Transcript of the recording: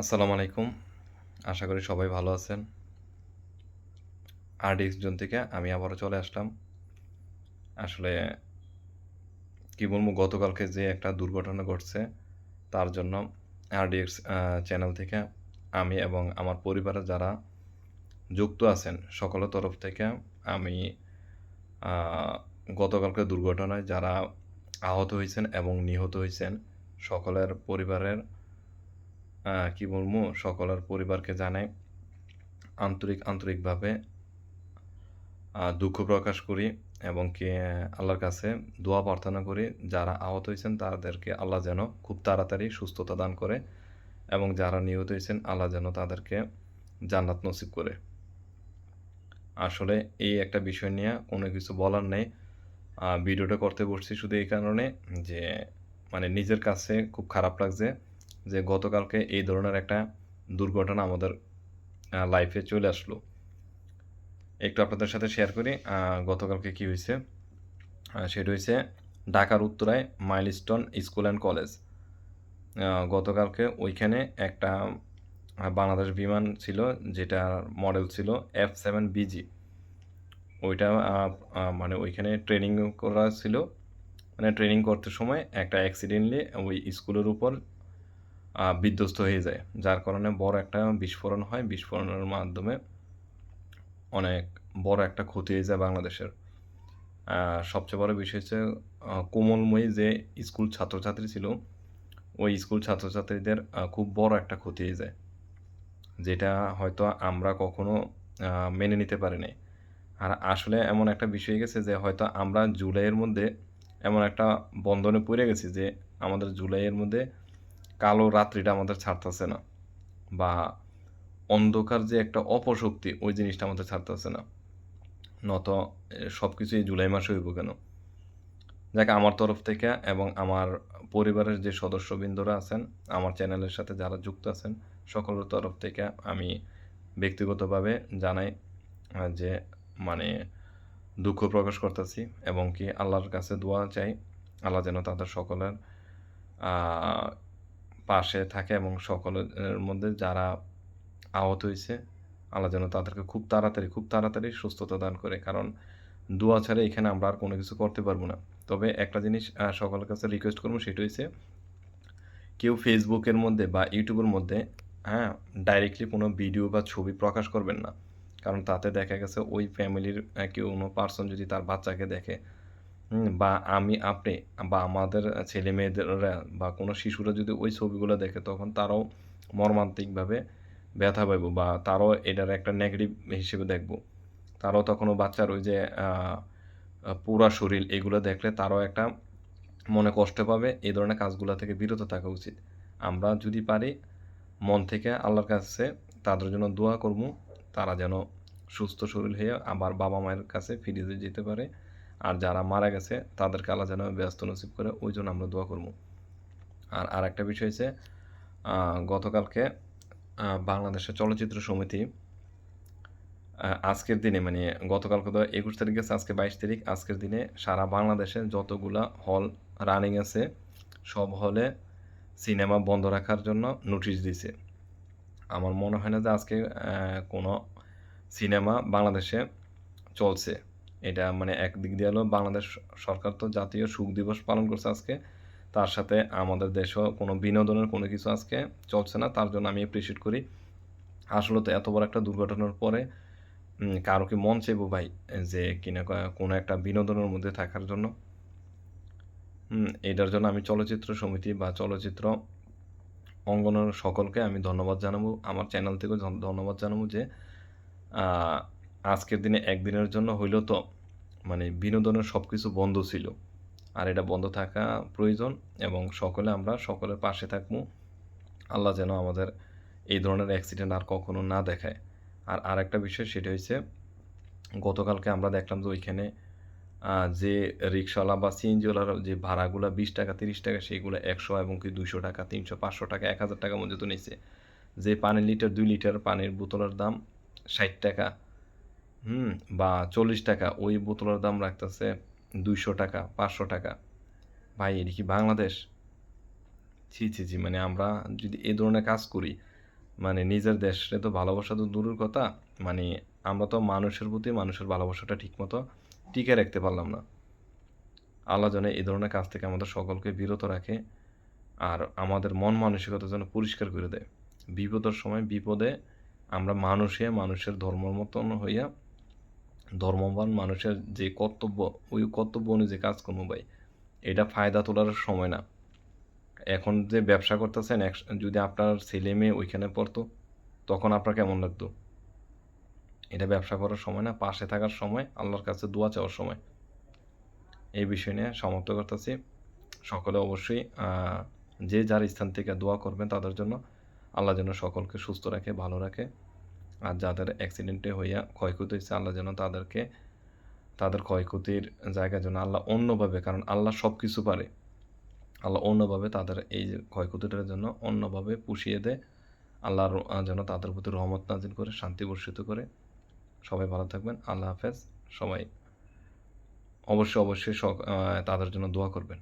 আসসালামু আলাইকুম। আশা করি সবাই ভালো আছেন। আরডিএক্স জোন থেকে আমি আবারও চলে আসলাম। আসলে কি বলব, গতকালকে যে একটা দুর্ঘটনা ঘটছে, তার জন্য আরডিএক্স চ্যানেল থেকে আমি এবং আমার পরিবারের যারা যুক্ত আছেন, সকলের তরফ থেকে আমি গতকালকে দুর্ঘটনায় যারা আহত হয়েছেন এবং নিহত হয়েছেন, সকলের পরিবারের কি বলব সকলের পরিবারকে জানাই আন্তরিক, আন্তরিকভাবে দুঃখ প্রকাশ করি এবং কি আল্লাহর কাছে দোয়া প্রার্থনা করি, যারা আহত হয়েছেন তাদেরকে আল্লাহ যেন খুব তাড়াতাড়ি সুস্থতা দান করে এবং যারা নিহত হয়েছেন আল্লাহ যেন তাদেরকে জান্নাত নসিব করে। আসলে এই একটা বিষয় নিয়ে কোনো কিছু বলার নেই। ভিডিওটা করতে বসছি শুধু এই কারণে যে মানে নিজের কাছে খুব খারাপ লাগছে। যে গতকালকে এই ধরনের একটা দুর্ঘটনা আমাদের লাইফে চলে আসলো। একটু আপনাদের সাথে শেয়ার করি গতকালকে কি হয়েছে? সেটা হয়েছে ঢাকার উত্তরায় মাইলস্টোন স্কুল অ্যান্ড কলেজ গতকালকে ওইখানে একটা বাংলাদেশ বিমান ছিল, যেটার মডেল ছিল এফ সেভেন বিজি ওইটা মানে ওইখানে ট্রেনিং করা ছিল। মানে ট্রেনিং করতে সময় একটা অ্যাক্সিডেন্টলি ওই স্কুলের উপর বিধ্বস্ত হয়ে যায়। যার কারণে বড় একটা বিস্ফোরণ হয়। বিস্ফোরণের মাধ্যমে অনেক বড় একটা ক্ষতি হয়ে যায় বাংলাদেশের। সবচেয়ে বড় বিষয় হচ্ছে কোমলময়ী যে স্কুল ছাত্রছাত্রী ছিল, ওই স্কুল ছাত্রছাত্রীদের খুব বড় একটা ক্ষতি হয়ে যায়। যেটা হয়তো আমরা কখনো মেনে নিতে পারিনি। আর আসলে এমন একটা বিষয় গেছে যে, হয়তো আমরা জুলাইয়ের মধ্যে এমন একটা বন্ধনে পড়ে গেছি যে, আমাদের জুলাইয়ের মধ্যে কালো রাত্রিটা আমাদের ছাড়তেছে না বা অন্ধকার যে একটা অপশক্তি ওই জিনিসটা আমাদের ছাড়তেছে না। নত সব কিছুই জুলাই মাসে হইব কেন? যাকে, আমার তরফ থেকে এবং আমার পরিবারের যে সদস্যবৃন্দরা আছেন, আমার চ্যানেলের সাথে যারা যুক্ত আছেন, সকলের তরফ থেকে আমি ব্যক্তিগতভাবে জানাই যে মানে দুঃখ প্রকাশ করতেছি এবং কি আল্লাহর কাছে দোয়া চাই। আল্লাহ যেন তাদের সকলের পাশে থাকে এবং সকলের মধ্যে যারা আহত হয়েছে, আল্লাহ যেন তাদেরকে খুব তাড়াতাড়ি খুব তাড়াতাড়ি সুস্থতা দান করে। কারণ দোয়া ছাড়া এখানে আমরা আর কোনো কিছু করতে পারব না। তবে একটা জিনিস সকলের কাছে রিকোয়েস্ট করব, সেটা হচ্ছে কেউ ফেসবুকের মধ্যে বা ইউটিউবের মধ্যে হ্যাঁ ডাইরেক্টলি কোনো ভিডিও বা ছবি প্রকাশ করবেন না। কারণ তাতে দেখা গেছে ওই ফ্যামিলির কেউ কোনো পার্সন যদি তার বাচ্চাকে দেখে বা আমি, আপনি বা আমাদের ছেলে মেয়েদেররা বা কোনো শিশুরা যদি ওই ছবিগুলো দেখে, তখন তারাও মর্মান্তিকভাবে ব্যথা পাইব বা তারাও এটার একটা নেগেটিভ হিসেবে দেখব। তারাও তখনও বাচ্চার ওই যে পুরা শরীর এগুলো দেখলে তারাও একটা মনে কষ্ট পাবে, এই ধরনের কাজগুলো থেকে বিরত থাকা উচিত। আমরা যদি পারি, মন থেকে আল্লাহর কাছে তাদের জন্য দোয়া করব, তারা যেন সুস্থ শরীর হয়ে আবার বাবা মায়ের কাছে ফিরে যেতে পারে। আর যারা মারা গেছে, তাদেরকে আল্লাহ যেন ব্যস্ত নসিব করে, ওই জন্য আমরা দোয়া করব। আর আর একটা বিষয় হচ্ছে গতকালকে বাংলাদেশের চলচ্চিত্র সমিতি আজকের দিনে মানে গতকালকে তো একুশ তারিখ গেছে, আজকে বাইশ তারিখ, আজকের দিনে সারা বাংলাদেশে যতগুলা হল রানিং আছে, সব হলে সিনেমা বন্ধ রাখার জন্য নোটিশ দিয়েছে। আমার মনে হয় না যে আজকে কোনো সিনেমা বাংলাদেশে চলছে। এটা মানে একদিক দিয়ে হলো বাংলাদেশ সরকার তো জাতীয় সুখ দিবস পালন করছে আজকে। তার সাথে আমাদের দেশও কোনো বিনোদনের কোনো কিছু আজকে চলছে না, তার জন্য আমি অ্যাপ্রিসিয়েট করি। আসলে তো এত বড় একটা দুর্ঘটনার পরে কারও কি মন চাইব ভাই, যে কিনা কোনো একটা বিনোদনের মধ্যে থাকার জন্য? এটার জন্য আমি চলচ্চিত্র সমিতি বা চলচ্চিত্র অঙ্গনের সকলকে আমি ধন্যবাদ জানাব। আমার চ্যানেল থেকেও ধন- ধন্যবাদ জানাব যে আজকের দিনে একদিনের জন্য হইলেও তো মানে বিনোদনের সব কিছু বন্ধ ছিল। আর এটা বন্ধ থাকা প্রয়োজন এবং সকলে আমরা সকলের পাশে থাকব। আল্লাহ যেন আমাদের এই ধরনের অ্যাক্সিডেন্ট আর কখনো না দেখায়। আর আরেকটা বিষয় সেটা হচ্ছে গতকালকে আমরা দেখলাম যে ওইখানে যে রিক্সাওয়ালা বা সিএনজিওয়ালার যে ভাড়াগুলো বিশ টাকা, তিরিশ টাকা, সেইগুলো একশো এবং কি দুইশো টাকা, তিনশো, পাঁচশো টাকা, এক হাজার টাকা মধ্যে তো নিচ্ছে যে পানির লিটার দুই লিটার পানির বোতলের দাম ষাট টাকা। হুম, বা চল্লিশ টাকা, ওই বোতলের দাম রাখতেছে দুইশো টাকা, পাঁচশো টাকা। ভাই, এটা কি বাংলাদেশ? ছি ছি ছি মানে আমরা যদি এই ধরনের কাজ করি মানে নিজের দেশে তো ভালোবাসা তো দূরের কথা মানে আমরা তো মানুষের প্রতি মানুষের ভালোবাসাটা ঠিকমতো টিকে রাখতে পারলাম না। আল্লাহ যেন এই ধরনের কাজ থেকে আমাদের সকলকে বিরত রাখে আর আমাদের মন মানসিকতা যেন পরিষ্কার করে দেয়। বিপদের সময় বিপদে আমরা মানুষে মানুষের ধর্ম মতন হইয়া ধর্মবান মানুষের যে কর্তব্য, ওই কর্তব্য অনুযায়ী কাজ করব ভাই। এটা ফায়দা তোলার সময় না। এখন যে ব্যবসা করতেছেন যদি আপনার ছেলে মেয়ে ওইখানে পড়তো, তখন আপনার কেমন লাগতো? এটা ব্যবসা করার সময় না, পাশে থাকার সময়, আল্লাহর কাছে দোয়া চাওয়ার সময়। এই বিষয় নিয়ে সমাপ্ত করতেছি। সকলে অবশ্যই যে যার স্থান থেকে দোয়া করবেন, তাদের জন্য আল্লাহ যেন সকলকে সুস্থ রাখে, ভালো রাখে। আর যাদের অ্যাক্সিডেন্টে হইয়া ক্ষয়ক্ষতি হয়েছে আল্লাহ যেন তাদেরকে তাদের ক্ষয়ক্ষতির জায়গা যেন আল্লাহ অন্যভাবে কারণ আল্লাহ সব কিছু পারে। আল্লাহ অন্যভাবে তাদের এই যে ক্ষয়ক্ষতিটার জন্য অন্যভাবে পুষিয়ে দেয়। আল্লাহর আহ, যেন তাদের প্রতি রহমত নাজিল করে শান্তি বর্ষিত করে। সবাই ভালো থাকবেন আল্লাহ হাফেজ। সবাই অবশ্যই অবশ্যই তাদের জন্য দোয়া করবেন।